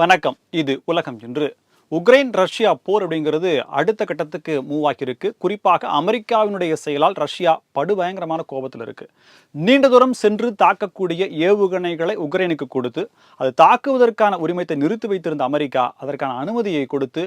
வணக்கம். இது உலகம் என்று உக்ரைன் ரஷ்யா போர் அப்படிங்கிறது அடுத்த கட்டத்துக்கு மூவ் ஆக்கியிருக்கு. குறிப்பாக அமெரிக்காவினுடைய செயலால் ரஷ்யா படுபயங்கரமான கோபத்தில் இருக்கு. நீண்ட தூரம் சென்று தாக்கக்கூடிய ஏவுகணைகளை உக்ரைனுக்கு கொடுத்து அது தாக்குவதற்கான உரிமத்தை நிறுத்தி வைத்திருந்த அமெரிக்கா அதற்கான அனுமதியை கொடுத்து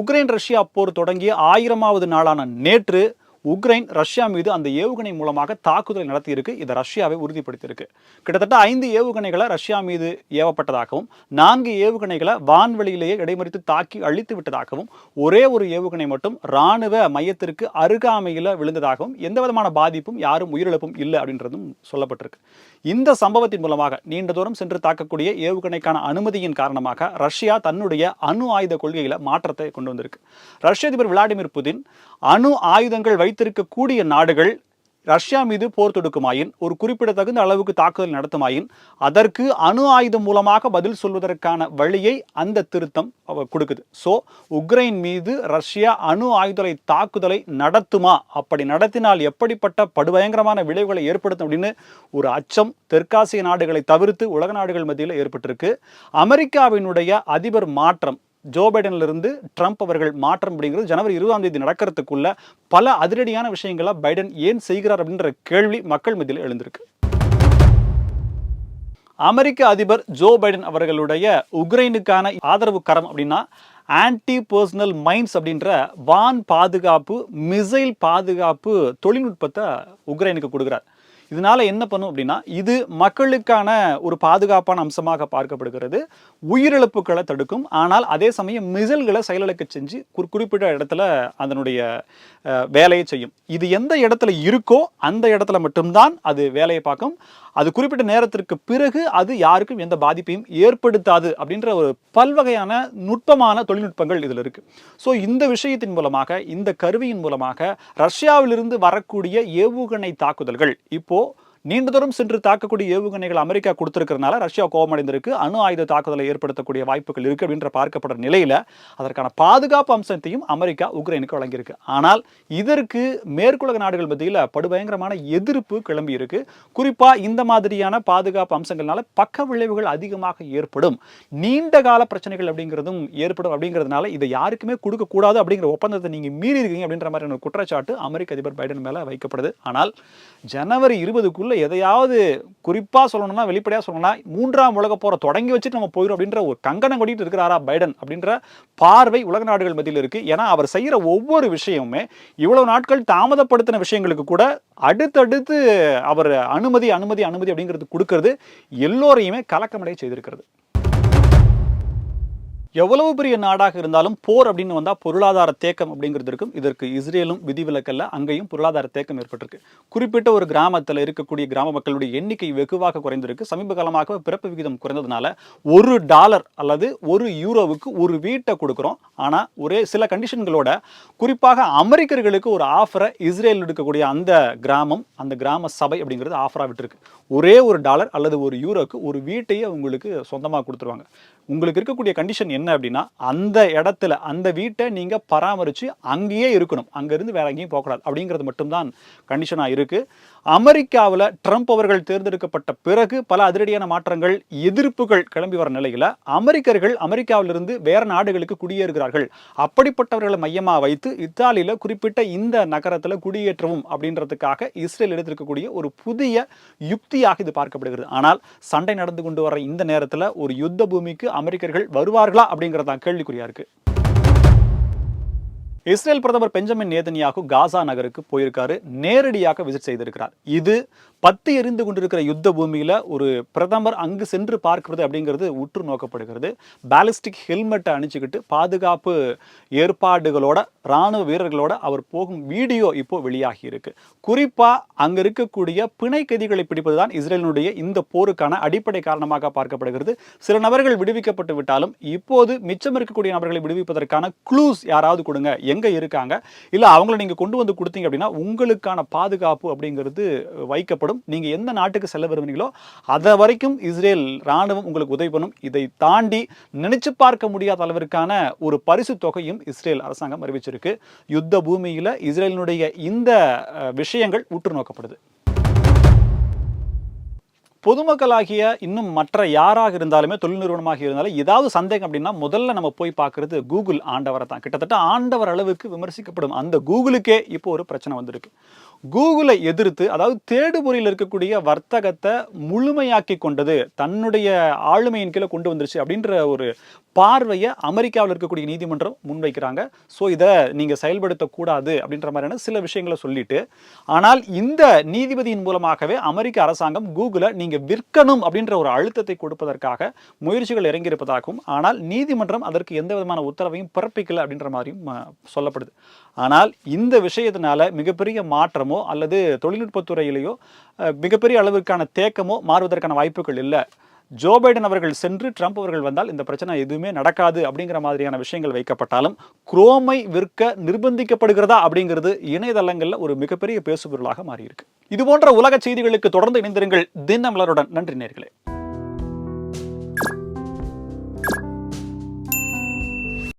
உக்ரைன் ரஷ்யா போர் தொடங்கிய ஆயிரமாவது நாளான நேற்று உக்ரைன் ரஷ்யா மீது அந்த ஏவுகணை மூலமாக தாக்குதலை நடத்தியிருக்கு. இதை ரஷ்யாவை உறுதிப்படுத்தியிருக்கு. கிட்டத்தட்ட ஐந்து ஏவுகணைகளை ரஷ்யா மீது ஏவப்பட்டதாகவும் நான்கு ஏவுகணைகளை வான்வெளியிலேயே இடைமறித்து தாக்கி அழித்து விட்டதாகவும் ஒரே ஒரு ஏவுகணை மட்டும் இராணுவ மையத்திற்கு அருகாமையில் விழுந்ததாகவும் எந்த விதமான பாதிப்பும் யாரும் உயிரிழப்பும் இல்லை அப்படின்றதும் சொல்லப்பட்டிருக்கு. இந்த சம்பவத்தின் மூலமாக நீண்ட தூரம் சென்று தாக்கக்கூடிய ஏவுகணைக்கான அனுமதியின் காரணமாக ரஷ்யா தன்னுடைய அணு ஆயுத கொள்கையில் மாற்றத்தை கொண்டு வந்திருக்கு. ரஷ்ய அதிபர் விளாடிமிர் புதின் அணு ஆயுதங்கள் வைத்து வைத்திருக்கக்கூடிய நாடுகள் ரஷ்யா மீது போர் தொடுக்குமாயின் ஒரு குறிப்பிடத்தகுந்த அளவுக்கு தாக்குதல் நடத்துமாயின் அதற்கு அணு ஆயுதம் மூலமாக பதில் சொல்வதற்கான வழியை அந்த திருத்தம் கொடுக்குது. ஸோ உக்ரைன் மீது ரஷ்யா அணு ஆயுதலை தாக்குதலை நடத்துமா? அப்படி நடத்தினால் எப்படிப்பட்ட படுபயங்கரமான விளைவுகளை ஏற்படுத்தும் அப்படின்னு ஒரு அச்சம் தெற்காசிய நாடுகளை தவிர்த்து உலக நாடுகள் மத்தியில் ஏற்பட்டிருக்கு. அமெரிக்காவினுடைய அதிபர் மாற்றம் ஜோ பைடன்ல இருந்து ட்ரம்ப் அவர்கள் மாற்றம் அப்படிங்கிறது ஜனவரி இருபதாம் தேதி நடக்கிறதுக்குள்ள பல அதிரடியான விஷயங்களை பைடன் ஏன் செய்கிறார் அப்படின்ற கேள்வி மக்கள் மத்தியில் எழுந்திருக்கு. அமெரிக்க அதிபர் ஜோ பைடன் அவர்களுடைய உக்ரைனுக்கான ஆதரவு கரம் அப்படின்னா ஆன்டி பர்சனல் மைன்ஸ் அப்படின்ற வான் பாதுகாப்பு மிசைல் பாதுகாப்பு தொழில்நுட்பத்தை உக்ரைனுக்கு கொடுக்குறார். இதனால என்ன பண்ணும் அப்படின்னா இது மக்களுக்கான ஒரு பாதுகாப்பான அம்சமாக பார்க்கப்படுகிறது. உயிரிழப்புகளை தடுக்கும். ஆனால் அதே சமயம் மிசல்களை செயலிழக்க செஞ்சு ஒரு குறிப்பிட்ட இடத்துல அதனுடைய வேலையை செய்யும். இது எந்த இடத்துல இருக்கோ அந்த இடத்துல மட்டும்தான் அது வேலையை பார்க்கும். அது குறிப்பிட்ட நேரத்திற்கு பிறகு அது யாருக்கும் எந்த பாதிப்பையும் ஏற்படுத்தாது அப்படின்ற ஒரு பல்வகையான நுட்பமான தொழில்நுட்பங்கள் இதில் இருக்குது ஸோ இந்த விஷயத்தின் மூலமாக இந்த கருவியின் மூலமாக ரஷ்யாவிலிருந்து வரக்கூடிய ஏவுகணை தாக்குதல்கள் இப்போ நீண்ட தூரம் சென்று தாக்கக்கூடிய ஏவுகணைகள் அமெரிக்கா கொடுத்திருக்கிறதுனால ரஷ்யா கோபமடைந்திருக்கு. அணு ஆயுத தாக்குதலை ஏற்படுத்தக்கூடிய வாய்ப்புகள் இருக்கு அப்படின்ற பார்க்கப்படுற நிலையில அதற்கான பாதுகாப்பு அம்சத்தையும் அமெரிக்கா உக்ரைனுக்கு வழங்கியிருக்கு. ஆனால் இதற்கு மேற்குலக நாடுகள் மத்தியில் படுபயங்கரமான எதிர்ப்பு கிளம்பி இருக்கு. குறிப்பா இந்த மாதிரியான பாதுகாப்பு அம்சங்கள்னால பக்க விளைவுகள் அதிகமாக ஏற்படும். நீண்ட கால பிரச்சனைகள் அப்படிங்கிறதும் ஏற்படும் அப்படிங்கிறதுனால இதை யாருக்குமே கொடுக்க கூடாது அப்படிங்கிற ஒப்பந்தத்தை நீங்க மீறி இருக்கீங்க அப்படின்ற மாதிரியான குற்றச்சாட்டு அமெரிக்க அதிபர் பைடன் மேல வைக்கப்படுது. ஆனால் ஜனவரி இருபதுக்குள்ள எதையாவது குறிப்பா சொல்லணும்னா வெளிப்படையா சொல்லணும்னா மூன்றாம் உலக போற தொடங்கி வச்சுட்டு நம்ம போயிடும் அப்படின்ற ஒரு கங்கணம் கொடிட்டு இருக்கிறாரா பைடன் அப்படின்ற பார்வை உலக நாடுகள் மத்தியில் இருக்கு. ஏன்னா அவர் செய்யற ஒவ்வொரு விஷயமுமே இவ்வளவு நாட்கள் தாமதப்படுத்தின விஷயங்களுக்கு கூட அடுத்தடுத்து அவர் அனுமதி அனுமதி அனுமதி அப்படிங்கிறது கொடுக்கிறது எல்லோரையுமே கலக்கமடைய செய்திருக்கிறது. எவ்வளவு பெரிய நாடாக இருந்தாலும் போர் அப்படின்னு வந்தால் பொருளாதார தேக்கம் அப்படிங்கிறது இருக்கும். இதற்கு இஸ்ரேலும் விதிவிலக்கல்ல அங்கேயும் பொருளாதார தேக்கம் ஏற்பட்டிருக்கு. குறிப்பிட்ட ஒரு கிராமத்தில் இருக்கக்கூடிய கிராம மக்களுடைய எண்ணிக்கை வெகுவாக குறைந்திருக்கு. சமீப காலமாக பிறப்பு விகிதம் குறைந்ததுனால ஒரு டாலர் அல்லது ஒரு யூரோவுக்கு ஒரு வீட்டை கொடுக்குறோம். ஆனால் ஒரே சில கண்டிஷன்களோட குறிப்பாக அமெரிக்கர்களுக்கு ஒரு ஆஃபரை இஸ்ரேல் எடுக்கக்கூடிய அந்த கிராமம் அந்த கிராம சபை அப்படிங்கிறது ஆஃபராக விட்டுருக்கு. ஒரே ஒரு டாலர் அல்லது ஒரு யூரோக்கு ஒரு வீட்டையே உங்களுக்கு சொந்தமாக கொடுத்துருவாங்க. உங்களுக்கு இருக்கக்கூடிய கண்டிஷன் என்ன அப்படின்னா அந்த இடத்துல அந்த வீட்டை நீங்கள் பராமரித்து அங்கேயே இருக்கணும். அங்கேருந்து வேற எங்கேயும் போகக்கூடாது. அப்படிங்கிறது மட்டும்தான் கண்டிஷனாக இருக்குது அமெரிக்காவில் ட்ரம்ப் அவர்கள் தேர்ந்தெடுக்கப்பட்ட பிறகு பல அதிரடியான மாற்றங்கள் எதிர்ப்புகள் கிளம்பி வர நிலையில் அமெரிக்கர்கள் அமெரிக்காவிலிருந்து வேறு நாடுகளுக்கு குடியேறுகிறார்கள். அப்படிப்பட்டவர்களை மையமாக வைத்து இத்தாலியில் குறிப்பிட்ட இந்த நகரத்தில் குடியேற்றவும் அப்படின்றதுக்காக இஸ்ரேல் எடுத்திருக்கக்கூடிய ஒரு புதிய யுக்தியாக இது பார்க்கப்படுகிறது. ஆனால் சண்டை நடந்து கொண்டு வர இந்த நேரத்தில் ஒரு யுத்த பூமிக்கு அமெரிக்கர்கள் வருவார்களா அப்படிங்கிறது தான் கேள்விக்குறியா இருக்குது இஸ்ரேல் பிரதமர் பெஞ்சமின் நேதன்யாகு காசா நகருக்கு போயிருக்காரு. நேரடியாக விசிட் செய்திருக்கிறார். இது பத்து எரிந்து கொண்டிருக்கிற யுத்த பூமியில் ஒரு பிரதமர் அங்கு சென்று பார்க்கிறது அப்படிங்கிறது உற்று நோக்கப்படுகிறது. பேலிஸ்டிக் ஹெல்மெட்டை அணிச்சுக்கிட்டு பாதுகாப்பு ஏற்பாடுகளோட ராணுவ வீரர்களோட அவர் போகும் வீடியோ இப்போ வெளியாகி இருக்கு. குறிப்பா அங்க இருக்கக்கூடிய பிணை கைதிகளை பிடிப்பதுதான் இஸ்ரேலினுடைய இந்த போருக்கான அடிப்படை காரணமாக பார்க்கப்படுகிறது. சில நபர்கள் விடுவிக்கப்பட்டு விட்டாலும் இப்போது மிச்சம் இருக்கக்கூடிய நபர்களை விடுவிப்பதற்கான க்ளூஸ் யாராவது கொடுங்க. எங்கே இருக்காங்க? இல்ல அவங்கள நீங்க கொண்டு வந்து கொடுத்தீங்க அப்படின்னா உங்களுக்கான பாதுகாப்பு அப்படிங்கிறது வைக்கப்படும். நீங்க எந்த நாட்டுக்கு செல்ல விரும்புறீங்களோ அதை வரைக்கும் இஸ்ரேல் ராணுவம் உங்களுக்கு உதவி பண்ணும். இதை தாண்டி நினைச்சு பார்க்க முடியாத அளவிற்கான ஒரு பரிசு தொகையும் இஸ்ரேல் அரசாங்கம் அறிவிச்சிருக்கு. யுத்த பூமியில இஸ்ரேலினுடைய இந்த விஷயங்கள் உற்று நோக்கப்படுது. பொதுமக்களாகிய இன்னும் மற்ற யாராக இருந்தாலுமே தொழில் நிறுவனமாக இருந்தாலும் ஏதாவது சந்தேகம் அப்படின்னா முதல்ல நம்ம போய் பார்க்கறது கூகுள் ஆண்டவரை தான். கிட்டத்தட்ட ஆண்டவர் அளவுக்கு விமர்சிக்கப்படும் அந்த கூகுளுக்கே இப்போ ஒரு பிரச்சனை வந்திருக்கு. கூகுளை எதிர்த்து அதாவது தேடுபொறியில் இருக்கக்கூடிய வர்த்தகத்தை முழுமையாக்கி கொண்டது தன்னுடைய ஆளுமையின் கீழே கொண்டு வந்துருச்சு அப்படின்ற ஒரு பார்வையை அமெரிக்காவில் இருக்கக்கூடிய நீதிமன்றம் முன்வைக்கிறாங்க. ஸோ இதை நீங்கள் செயல்படுத்தக்கூடாது அப்படின்ற மாதிரியான சில விஷயங்களை சொல்லிட்டு ஆனால் இந்த நீதிபதியின் மூலமாகவே அமெரிக்க அரசாங்கம் கூகுளை நீங்கள் விற்கணும் அப்படின்ற ஒரு அழுத்தத்தை கொடுப்பதற்காக முயற்சிகள் இறங்கியிருப்பதாகவும் ஆனால் நீதிமன்றம் அதற்கு எந்த விதமான உத்தரவையும் பிறப்பிக்கலை அப்படின்ற மாதிரியும் சொல்லப்படுது. ஆனால் இந்த விஷயத்தினால மிகப்பெரிய மாற்றமோ அல்லது தொழில்நுட்பத்துறையிலேயோ மிகப்பெரிய அளவிற்கான தேக்கமோ மாறுவதற்கான வாய்ப்புகள் இல்லை. ஜோ பைடன் அவர்கள் சென்று ட்ரம்ப் அவர்கள் வந்தால் இந்த பிரச்சனை எதுவுமே நடக்காது அப்படிங்கிற மாதிரியான விஷயங்கள் வைக்கப்பட்டாலும் குரோமை விற்க நிர்பந்திக்கப்படுகிறதா அப்படிங்கிறது இணையதளங்கள்ல ஒரு மிகப்பெரிய பேசுபொருளாக மாறியிருக்கு. இது போன்ற உலக செய்திகளுக்கு தொடர்ந்து இணைந்திருங்கள். தினமலருடன் நன்றி நேர்களே.